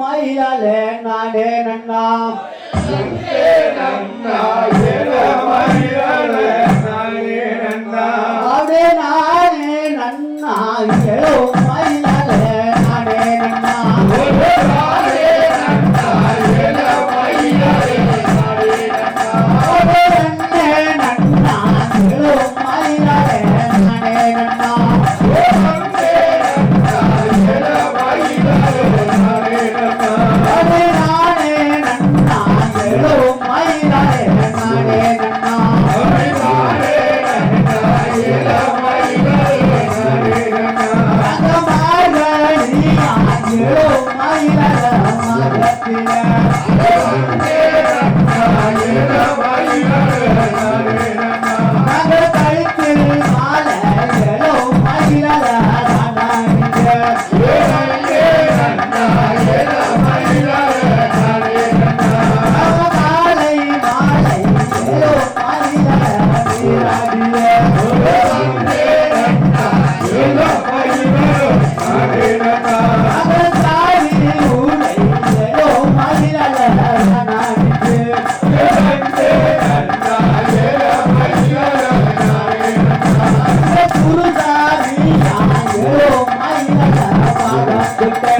மயிலால நானே நன்னா நன்னா மயிலால Goodbye.